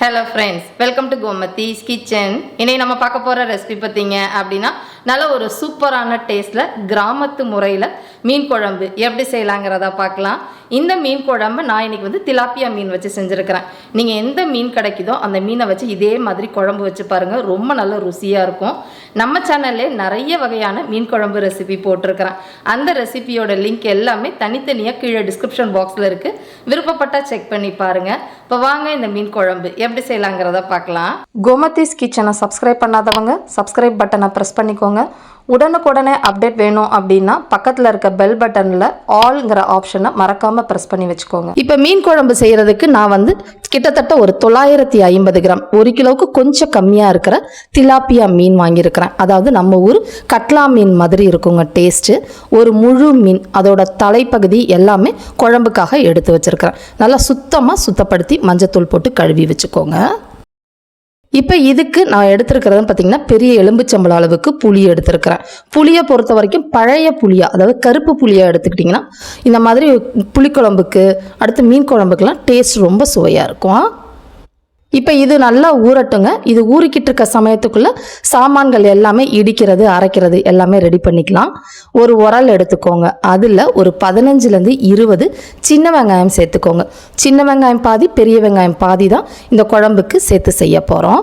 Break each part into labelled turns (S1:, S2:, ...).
S1: Hello friends welcome to Gomathi's kitchen இன்னைக்கு நம்ம பார்க்க போகிற ரெசிபி பார்த்தீங்க அப்படின்னா நல்ல ஒரு சூப்பரான டேஸ்ட்டில் கிராமத்து முறையில் மீன் குழம்பு. எப்படி செய்யலாங்கிறத பார்க்கலாம். இந்த மீன் குழம்பு நான் இன்னைக்கு வந்து திலாப்பியா மீன் வச்சு செஞ்சுருக்கிறேன். நீங்கள் எந்த மீன் கிடைக்குதோ அந்த மீனை வச்சு இதே மாதிரி குழம்பு வச்சு பாருங்கள் ரொம்ப நல்ல ருசியாக இருக்கும். நம்ம சேனல்லே நிறைய வகையான மீன் குழம்பு ரெசிபி போட்டிருக்கிறேன். அந்த ரெசிபியோட லிங்க் எல்லாமே தனித்தனியாக கீழே டிஸ்கிரிப்ஷன் பாக்ஸில் இருக்குது விருப்பப்பட்டா செக் பண்ணி பாருங்கள் இப்போ வாங்க இந்த மீன் குழம்பு. எப்படி செய்யலாங்கிறத பார்க்கலாம். கோமதிஸ் கிச்சனை சப்ஸ்கிரைப் பண்ணாதவங்க சப்ஸ்கிரைப் பட்டனை ப்ரெஸ் பண்ணிக்கோங்க. உடனுக்குடனே அப்டேட் வேணும் அப்படின்னா பக்கத்தில் இருக்க பெல் பட்டனில் ஆல்ங்கிற ஆப்ஷனை மறக்காமல் ப்ரெஸ் பண்ணி வச்சுக்கோங்க. இப்போ மீன் குழம்பு செய்கிறதுக்கு நான் வந்து கிட்டத்தட்ட ஒரு தொள்ளாயிரத்தி ஐம்பது கிராம் ஒரு கிலோவுக்கு கொஞ்சம் கம்மியாக இருக்கிற திலாப்பியா மீன் வாங்கியிருக்கிறேன். அதாவது நம்ம ஊர் கட்லா மீன் மாதிரி இருக்குங்க டேஸ்ட்டு ஒரு முழு மீன் அதோட தலைப்பகுதி எல்லாமே குழம்புக்காக எடுத்து வச்சுருக்கிறேன். நல்லா சுத்தமாக சுத்தப்படுத்தி மஞ்சத்தூள் போட்டு கழுவி வச்சுக்கோங்க. இப்போ இதுக்கு நான் எடுத்திருக்கிறது பார்த்தீங்கன்னா பெரிய எலும்புச்சம்பளம் அளவுக்கு புளி எடுத்திருக்கிறேன். புளியை பொறுத்த வரைக்கும் பழைய புளியா அதாவது கருப்பு புளியாக எடுத்துக்கிட்டிங்கன்னா இந்த மாதிரி புளிக்குழம்புக்கு அடுத்து மீன் குழம்புக்கெல்லாம் டேஸ்ட் ரொம்ப சுவையாக இருக்கும். இப்போ இது நல்லா ஊறட்டுங்க. இது ஊறிக்கிட்டு இருக்க சமயத்துக்குள்ளே சாமான்கள் எல்லாமே இடிக்கிறது அரைக்கிறது எல்லாமே ரெடி பண்ணிக்கலாம். ஒரு உரல் எடுத்துக்கோங்க. அதில் ஒரு பதினஞ்சுலேருந்து இருபது சின்ன வெங்காயம் சேர்த்துக்கோங்க. சின்ன வெங்காயம் பாதி பெரிய வெங்காயம் பாதி தான் இந்த குழம்புக்கு சேர்த்து செய்ய போகிறோம்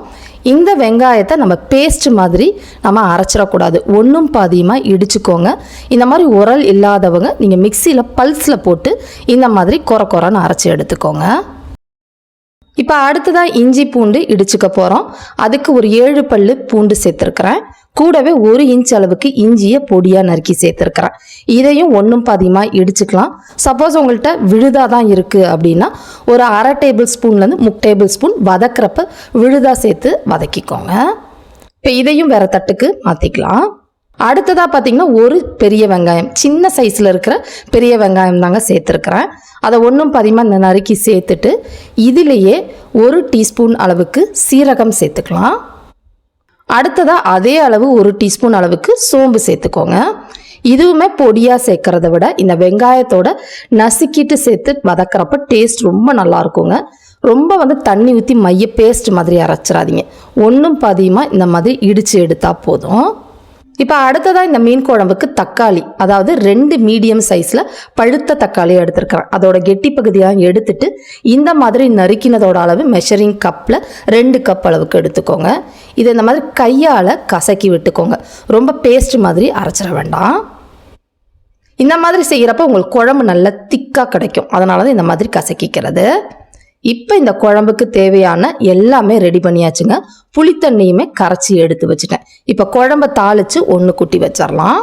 S1: இந்த வெங்காயத்தை நம்ம பேஸ்ட் மாதிரி நம்ம அரைச்சிடக்கூடாது. ஒன்றும் பாதியமாக இடிச்சுக்கோங்க. இந்த மாதிரி உரல் இல்லாதவங்க நீங்கள் மிக்சியில் பல்ஸில் போட்டு இந்த மாதிரி கொர கொரன்னு அரைச்சி எடுத்துக்கோங்க. இப்போ அடுத்ததாக இஞ்சி பூண்டு இடிச்சுக்க போகிறோம் அதுக்கு ஒரு ஏழு பல்லு பூண்டு சேர்த்துருக்குறேன். கூடவே ஒரு இன்ச் அளவுக்கு இஞ்சியை பொடியாக நறுக்கி சேர்த்துருக்குறேன். இதையும் ஒன்றும் பாதியமாக இடிச்சுக்கலாம். சப்போஸ் உங்கள்கிட்ட விழுதாக தான் இருக்குது அப்படின்னா ஒரு அரை டேபிள் ஸ்பூன்லேருந்து முக் டேபிள் ஸ்பூன் வதக்கிறப்ப விழுதாக சேர்த்து வதக்கிக்கோங்க. இப்போ இதையும் வேறு தட்டுக்கு மாற்றிக்கலாம் அடுத்ததாக பார்த்தீங்கன்னா ஒரு பெரிய வெங்காயம். சின்ன சைஸில் இருக்கிற பெரிய வெங்காயம் தாங்க சேர்த்துருக்குறேன். அதை ஒன்றும் பதிமாக இந்த நறுக்கி சேர்த்துட்டு இதிலேயே ஒரு டீஸ்பூன் அளவுக்கு சீரகம் சேர்த்துக்கலாம். அடுத்ததாக அதே அளவு ஒரு டீஸ்பூன் அளவுக்கு சோம்பு சேர்த்துக்கோங்க. இதுவுமே பொடியாக சேர்க்கறத விட இந்த வெங்காயத்தோட நசுக்கிட்டு சேர்த்து வதக்கிறப்ப டேஸ்ட் ரொம்ப நல்லா இருக்குங்க. ரொம்ப வந்து தண்ணி ஊற்றி மைய பேஸ்ட் மாதிரி அரைச்சிடாதீங்க. ஒன்றும் பதியமாக இந்த மாதிரி இடித்து எடுத்தால் போதும். இப்போ அடுத்ததாக இந்த மீன் குழம்புக்கு தக்காளி அதாவது ரெண்டு மீடியம் சைஸில் பழுத்த தக்காளி எடுத்திருக்கிறேன். அதோட கெட்டி பகுதியாக எடுத்துட்டு இந்த மாதிரி நறுக்கினதோட அளவு மெஷரிங் கப்பில் ரெண்டு கப் அளவுக்கு எடுத்துக்கோங்க. இதை இந்த மாதிரி கையால் கசக்கி விட்டுக்கோங்க. ரொம்ப பேஸ்ட் மாதிரி அரைச்சிட வேண்டாம். இந்த மாதிரி செய்கிறப்ப உங்களுக்கு குழம்பு நல்ல திக்காக கிடைக்கும். அதனால தான் இந்த மாதிரி கசக்கிக்கிறது. இப்போ இந்த குழம்புக்கு தேவையான எல்லாமே ரெடி பண்ணியாச்சுங்க. புளித்தண்ணியுமே கரைச்சி எடுத்து வச்சுட்டேன். இப்போ குழம்ப தாளித்து ஒன்று குட்டி வச்சிடலாம்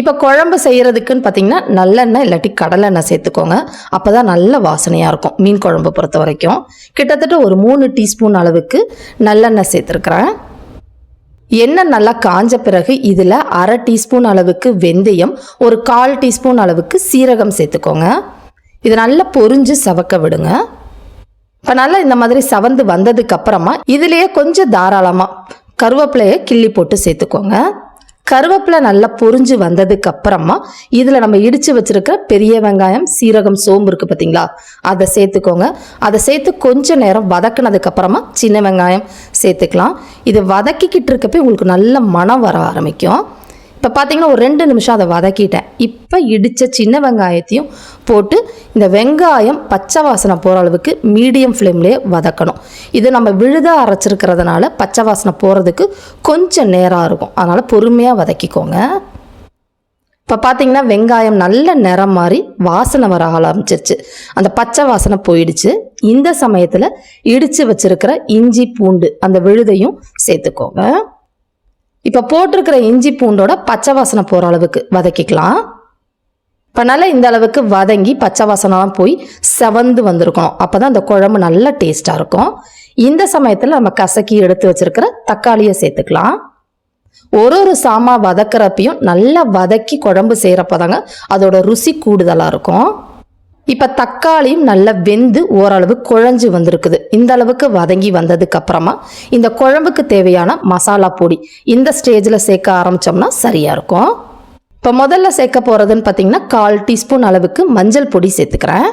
S1: இப்போ குழம்பு செய்கிறதுக்குன்னு பார்த்தீங்கன்னா நல்லெண்ணெய் இல்லாட்டி கடலெண்ணெய் சேர்த்துக்கோங்க. அப்போ தான் நல்ல வாசனையாக இருக்கும் மீன் குழம்பு பொறுத்த வரைக்கும். கிட்டத்தட்ட ஒரு மூணு டீஸ்பூன் அளவுக்கு நல்லெண்ணெய் சேர்த்துருக்குறேன். எண்ணெய் நல்லா காஞ்ச பிறகு இதில் அரை டீஸ்பூன் அளவுக்கு வெந்தயம் ஒரு கால் டீஸ்பூன் அளவுக்கு சீரகம் சேர்த்துக்கோங்க. இது நல்லா பொறிஞ்சு சவக்க விடுங்க. இப்போ நல்லா இந்த மாதிரி சவந்து வந்ததுக்கு அப்புறமா இதுலேயே கொஞ்சம் தாராளமாக கருவேப்பிலையை கிள்ளி போட்டு சேர்த்துக்கோங்க. கருவேப்பிலை நல்லா பொறிஞ்சு வந்ததுக்கு அப்புறமா இதில் நம்ம இடித்து வச்சிருக்கிற பெரிய வெங்காயம் சீரகம் சோம்பு இருக்குது பார்த்தீங்களா அதை சேர்த்துக்கோங்க. அதை சேர்த்து கொஞ்சம் நேரம் வதக்குனதுக்கு அப்புறமா சின்ன வெங்காயம் சேர்த்துக்கலாம். இது வதக்கிக்கிட்டு இருக்கப்பே உங்களுக்கு நல்ல மனம் வர ஆரம்பிக்கும். இப்போ பார்த்தீங்கன்னா ஒரு ரெண்டு நிமிஷம் அதை வதக்கிட்டேன். இப்போ இடித்த சின்ன வெங்காயத்தையும் போட்டு இந்த வெங்காயம் பச்சை வாசனை போகிற அளவுக்கு மீடியம் ஃப்ளேம்லேயே வதக்கணும். இது நம்ம விழுதாக அரைச்சிருக்கிறதுனால பச்சை வாசனை போகிறதுக்கு கொஞ்சம் நேரம் இருக்கும். அதனால் பொறுமையாக வதக்கிக்கோங்க. இப்போ பார்த்தீங்கன்னா வெங்காயம் நல்ல நிறம் மாறி வாசனை வர ஆரம்பிச்சிருச்சு. அந்த பச்சை வாசனை போயிடுச்சு. இந்த சமயத்தில் இடித்து வச்சிருக்கிற இஞ்சி பூண்டு அந்த விழுதையும் சேர்த்துக்கோங்க. இப்போ போட்டிருக்கிற இஞ்சி பூண்டோட பச்சை வாசனை போகிற அளவுக்கு வதக்கிக்கலாம். இப்போ நல்லா இந்த அளவுக்கு வதங்கி பச்சை வாசனைலாம் போய் செவந்து வந்திருக்கணும். அப்போ தான் அந்த குழம்பு நல்லா டேஸ்ட்டாக இருக்கும். இந்த சமயத்தில் நம்ம கசக்கி எடுத்து வச்சிருக்கிற தக்காளியை சேர்த்துக்கலாம். ஒரு ஒரு சாமா வதக்கிறப்பையும் நல்லா வதக்கி குழம்பு செய்கிறப்ப தாங்க அதோட ருசி கூடுதலாக இருக்கும். இப்போ தக்காளியும் நல்லா வெந்து ஓரளவு குழஞ்சு வந்திருக்குது. இந்த அளவுக்கு வதங்கி வந்ததுக்கு அப்புறமா இந்த குழம்புக்கு தேவையான மசாலா பொடி இந்த ஸ்டேஜில் சேர்க்க ஆரம்பித்தோம்னா சரியாக இருக்கும். இப்போ முதல்ல சேர்க்க போகிறதுன்னு பார்த்தீங்கன்னா கால் டீஸ்பூன் அளவுக்கு மஞ்சள் பொடி சேர்த்துக்கிறேன்.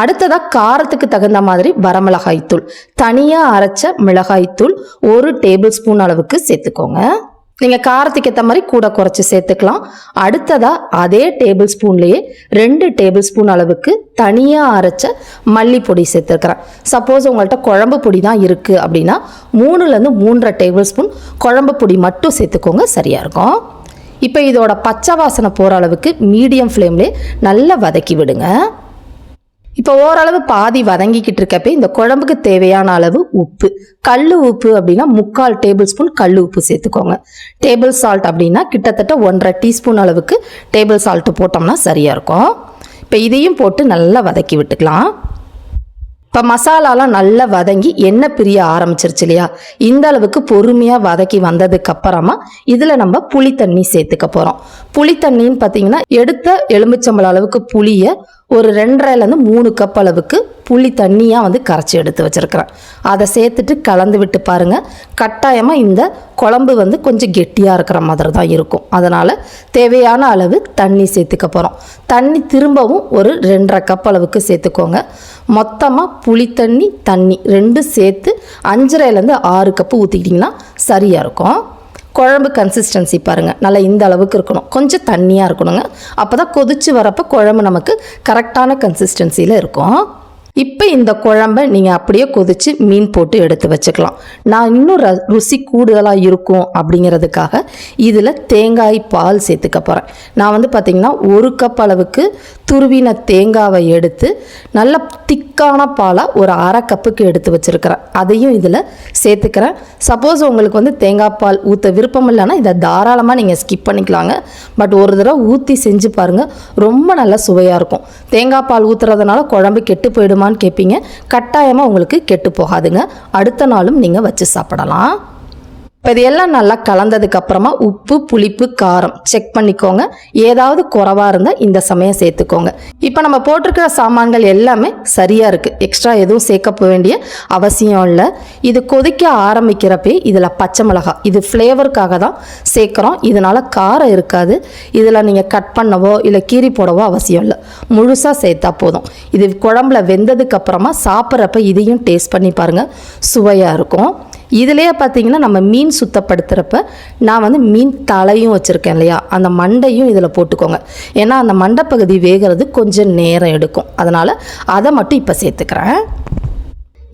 S1: அடுத்ததாக காரத்துக்கு தகுந்த மாதிரி வரமிளகாய்த்தூள் தனியாக அரைச்ச மிளகாய்த்தூள் ஒரு டேபிள் ஸ்பூன் அளவுக்கு சேர்த்துக்கோங்க. நீங்கள் காரத்துக்கு ஏற்ற மாதிரி கூட குறைச்சி சேர்த்துக்கலாம். அடுத்ததாக அதே டேபிள் ஸ்பூன்லேயே ரெண்டு டேபிள் ஸ்பூன் அளவுக்கு தனியாக அரைச்ச மல்லிப்பொடி சேர்த்துருக்குறேன். சப்போஸ் உங்கள்கிட்ட குழம்பு பொடி தான் இருக்குது அப்படின்னா மூணுலேருந்து மூன்றரை டேபிள் ஸ்பூன் குழம்பு பொடி மட்டும் சேர்த்துக்கோங்க சரியாக இருக்கும். இப்போ இதோட பச்சை வாசனை போகிற அளவுக்கு மீடியம் ஃப்ளேம்லேயே நல்லா வதக்கி விடுங்க. இப்போ ஓரளவு பாதி வதங்கிக்கிட்டு இருக்கப்ப இந்த குழம்புக்கு தேவையான அளவு உப்பு. கல் உப்பு அப்படின்னா முக்கால் டேபிள் ஸ்பூன் கல் உப்பு சேர்த்துக்கோங்க. டேபிள் சால்ட் அப்படின்னா கிட்டத்தட்ட ஒன்றரை டீஸ்பூன் அளவுக்கு டேபிள் சால்ட்டு போட்டோம்னா சரியாக இருக்கும். இப்போ இதையும் போட்டு நல்லா வதக்கி விட்டுக்கலாம். இப்போ மசாலாலாம் நல்லா வதங்கி எண்ணெய் பிரிய ஆரம்பிச்சிருச்சு இல்லையா? இந்த அளவுக்கு பொறுமையாக வதக்கி வந்ததுக்கு அப்புறமா இதில் நம்ம புளி தண்ணி சேர்த்துக்க போகிறோம் புளி தண்ணின்னு பார்த்தீங்கன்னா எடுத்த எலுமிச்சம்பழம் அளவுக்கு புளியை ஒரு ரெண்டரைலேருந்து மூணு கப் அளவுக்கு புளி தண்ணியாக வந்து கரைச்சி எடுத்து வச்சுருக்கிறேன். அதை சேர்த்துட்டு கலந்து விட்டு பாருங்கள் கட்டாயமாக இந்த குழம்பு வந்து கொஞ்சம் கெட்டியாக இருக்கிற மாதிரி தான் இருக்கும். அதனால் தேவையான அளவு தண்ணி சேர்த்துக்க போகிறோம் தண்ணி திரும்பவும் ஒரு ரெண்டரை கப் அளவுக்கு சேர்த்துக்கோங்க. மொத்தமாக புளி தண்ணி தண்ணி ரெண்டும் சேர்த்து அஞ்சரைலேருந்து ஆறு கப்பு ஊற்றிக்கிட்டிங்கன்னா சரியாக இருக்கும். குழம்பு கன்சிஸ்டன்சி பாருங்கள் நல்லா இந்த அளவுக்கு இருக்கணும். கொஞ்சம் தண்ணியாக இருக்கணுங்க. அப்போ தான் கொதிச்சு வரப்போ குழம்பு நமக்கு கரெக்டான கன்சிஸ்டன்சியில் இருக்கும். இப்போ இந்த குழம்ப நீங்கள் அப்படியே கொதித்து மீன் போட்டு எடுத்து வச்சுக்கலாம். நான் இன்னும் ர ருசி கூடுதலாக இருக்கும் அப்படிங்கிறதுக்காக இதில் தேங்காய் பால் சேர்த்துக்க போகிறேன் நான் வந்து பார்த்திங்கன்னா ஒரு கப் அளவுக்கு துருவின தேங்காவை எடுத்து நல்ல திக்கான பாலாக ஒரு அரை கப்புக்கு எடுத்து வச்சுருக்கிறேன். அதையும் இதில் சேர்த்துக்கிறேன். சப்போஸ் உங்களுக்கு வந்து தேங்காய் பால் ஊற்ற விருப்பம் இல்லைன்னா இதை தாராளமாக நீங்கள் ஸ்கிப் பண்ணிக்கலாங்க. பட் ஒரு தடவை ஊற்றி செஞ்சு பாருங்கள் ரொம்ப நல்லா சுவையாக இருக்கும். தேங்காய் பால் ஊற்றுறதுனால குழம்பு கெட்டு போயிடுமான்னு கேட்பீங்க கட்டாயமாக உங்களுக்கு கெட்டு போகாதுங்க. அடுத்த நாளும் நீங்கள் வச்சு சாப்பிடலாம். இப்போ இது எல்லாம் நல்லா கலந்ததுக்கு அப்புறமா உப்பு புளிப்பு காரம் செக் பண்ணிக்கோங்க. ஏதாவது குறவாக இருந்தால் இந்த சமயம் சேர்த்துக்கோங்க. இப்போ நம்ம போட்டிருக்கிற சாமான்கள் எல்லாமே சரியாக இருக்குது எக்ஸ்ட்ரா எதுவும் சேர்க்க போக வேண்டிய அவசியம் இல்லை. இது கொதிக்க ஆரம்பிக்கிறப்பே இதில் பச்சை மிளகாய் இது ஃப்ளேவருக்காக தான் சேர்க்குறோம். இதனால் காரம் இருக்காது. இதில் நீங்கள் கட் பண்ணவோ இல்லை கீரி போடவோ அவசியம் இல்லை. முழுசாக சேர்த்தா போதும். இது குழம்புல வெந்ததுக்கு அப்புறமா சாப்பிட்றப்ப இதையும் டேஸ்ட் பண்ணி பாருங்கள் சுவையாக இருக்கும். இதுலேயே பார்த்தீங்கன்னா நம்ம மீன் சுத்தப்படுத்துகிறப்ப நான் வந்து மீன் தலையும் வச்சுருக்கேன் இல்லையா? அந்த மண்டையும் இதில் போட்டுக்கோங்க. ஏன்னா அந்த மண்டை பகுதி வேகிறது கொஞ்சம் நேரம் எடுக்கும். அதனால் அதை மட்டும் இப்போ சேர்த்துக்கிறேன்.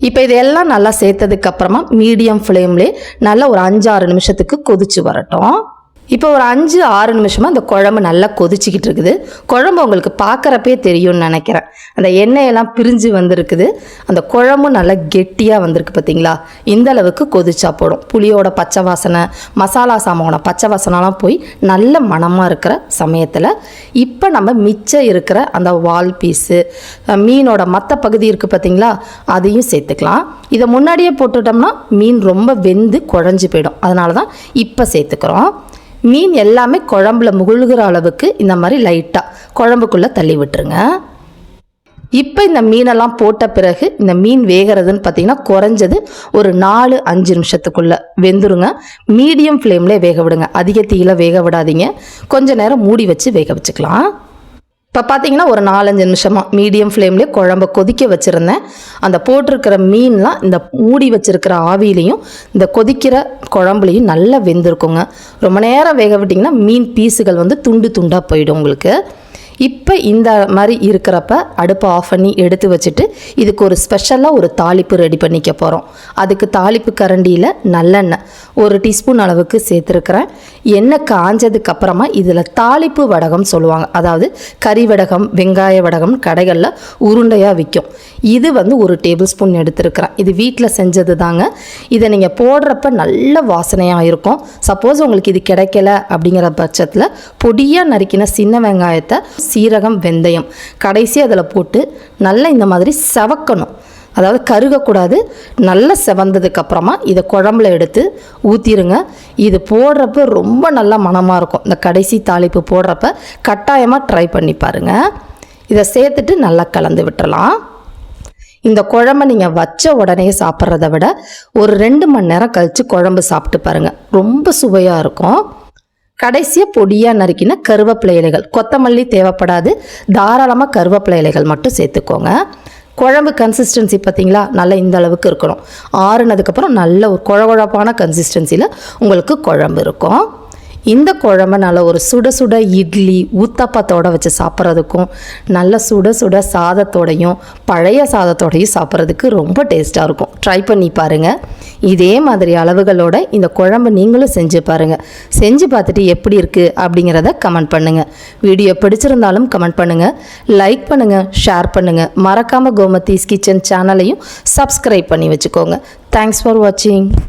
S1: இப்போ இதெல்லாம் நல்லா சேர்த்ததுக்கப்புறமா மீடியம் ஃப்ளேம்லேயே நல்லா ஒரு அஞ்சாறு நிமிஷத்துக்கு கொதிச்சு வரட்டும். இப்போ ஒரு அஞ்சு ஆறு நிமிஷமாக அந்த குழம்பு நல்லா கொதிச்சிக்கிட்டு இருக்குது. குழம்பு உங்களுக்கு பார்க்குறப்பே தெரியும்னு நினைக்கிறேன். அந்த எண்ணெயெல்லாம் பிரிஞ்சு வந்திருக்குது. அந்த குழம்பும் நல்லா கெட்டியாக வந்திருக்கு பார்த்தீங்களா? இந்த அளவுக்கு கொதிச்சா போடும் புளியோட பச்சை வாசனை மசாலா சாமானோட பச்சை வாசனைலாம் போய் நல்ல மணமாக இருக்கிற சமயத்தில் இப்போ நம்ம மிச்சம் இருக்கிற அந்த வால் பீஸு மீனோட மற்ற பகுதி இருக்குது பார்த்தீங்களா? அதையும் சேர்த்துக்கலாம். இதை முன்னாடியே போட்டுட்டோம்னா மீன் ரொம்ப வெந்து குழஞ்சு போயிடும். அதனால தான் இப்போ சேர்த்துக்கிறோம். மீன் எல்லாமே குழம்புல முழுகிற அளவுக்கு இந்த மாதிரி லைட்டாக குழம்புக்குள்ளே தள்ளி விட்டுருங்க. இப்போ இந்த மீனெல்லாம் போட்ட பிறகு இந்த மீன் வேகிறதுன்னு பார்த்தீங்கன்னா குறைஞ்சது ஒரு நாலு அஞ்சு நிமிஷத்துக்குள்ளே வெந்துருங்க. மீடியம் ஃப்ளேம்லேயே வேக விடுங்க அதிக தீயில வேக விடாதீங்க கொஞ்சம் நேரம் மூடி வச்சு வேக வச்சுக்கலாம். இப்போ பார்த்தீங்கன்னா ஒரு நாலஞ்சு நிமிஷமாக மீடியம் ஃப்ளேம்லேயே குழம்ப கொதிக்க வச்சுருந்தேன். அந்த போட்டிருக்கிற மீன்லாம் இந்த மூடி வச்சுருக்கிற ஆவிலையும் இந்த கொதிக்கிற குழம்புலையும் நல்லா வெந்திருக்குங்க. ரொம்ப நேரம் வேக விட்டிங்கன்னா மீன் பீஸுகள் வந்து துண்டு துண்டாக போயிடும் உங்களுக்கு. இப்போ இந்த மாதிரி இருக்கிறப்ப அடுப்பை ஆஃப் பண்ணி எடுத்து வச்சுட்டு இதுக்கு ஒரு ஸ்பெஷலாக ஒரு தாளிப்பு ரெடி பண்ணிக்க போகிறோம் அதுக்கு தாளிப்பு கரண்டியில் நல்லெண்ணெய் ஒரு டீஸ்பூன் அளவுக்கு சேர்த்துருக்குறேன். எண்ணெய் காஞ்சதுக்கு அப்புறமா இதில் தாளிப்பு வடகம் சொல்லுவாங்க. அதாவது கறி வடகம் வெங்காய வடகம் கடைகளில் உருண்டையாக விற்கும் இது வந்து ஒரு டேபிள் ஸ்பூன் எடுத்துருக்குறேன். இது வீட்டில் செஞ்சது தாங்க. இதை நீங்கள் போடுறப்ப நல்ல வாசனையாக இருக்கும். சப்போஸ் உங்களுக்கு இது கிடைக்கல அப்படிங்கிற பட்சத்தில் பொடியாக நறுக்கின சின்ன வெங்காயத்தை சீரகம் வெந்தயம். கடைசி அதில் போட்டு நல்லா இந்த மாதிரி செவக்கணும். அதாவது கருகக்கூடாது. நல்லா செவந்ததுக்கப்புறமா இதை குழம்புல எடுத்து ஊற்றிடுங்க இது போடுறப்ப ரொம்ப நல்லா மணமாக இருக்கும். இந்த கடைசி தாளிப்பு போடுறப்ப கட்டாயமாக ட்ரை பண்ணி பாருங்கள் இதை சேர்த்துட்டு நல்லா கலந்து விட்டுறலாம். இந்த குழம்ப நீங்கள் வச்ச உடனே சாப்பிட்றத விட ஒரு ரெண்டு மணி நேரம் கழித்து குழம்பு சாப்பிட்டு பாருங்கள் ரொம்ப சுவையாக இருக்கும். கடைசியாக பொடியாக நறுக்கின கருவேப்பிலை இலைகள். கொத்தமல்லி தேவைப்படாது. தாராளமாக கருவேப்பிலை இலைகள் மட்டும் சேர்த்துக்கோங்க. குழம்பு கன்சிஸ்டன்சி பார்த்தீங்களா? நல்லா இந்த அளவுக்கு இருக்கணும். ஆறுனதுக்கப்புறம் நல்ல ஒரு குழகுழப்பான கன்சிஸ்டன்சியில் உங்களுக்கு குழம்பு இருக்கும். இந்த குழம்ப நல்ல ஒரு சுட சுட இட்லி ஊத்தப்பத்தோடு வச்சு சாப்பிட்றதுக்கும் நல்ல சுட சுட சாதத்தோடையும் பழைய சாதத்தோடையும் சாப்பிட்றதுக்கு ரொம்ப டேஸ்ட்டாக இருக்கும். ட்ரை பண்ணி பாருங்கள் இதே மாதிரி அளவுகளோட இந்த குழம்பு நீங்களும் செஞ்சு பாருங்கள் செஞ்சு பார்த்துட்டு எப்படி இருக்குது அப்படிங்கிறத கமெண்ட் பண்ணுங்கள் வீடியோ பிடிச்சிருந்தாலும் கமெண்ட் பண்ணுங்கள் லைக் பண்ணுங்கள் ஷேர் பண்ணுங்கள் மறக்காமல் கோமதீஸ் கிச்சன் சேனலையும் சப்ஸ்கிரைப் பண்ணி வச்சுக்கோங்க. தேங்க்ஸ் ஃபார் வாட்சிங்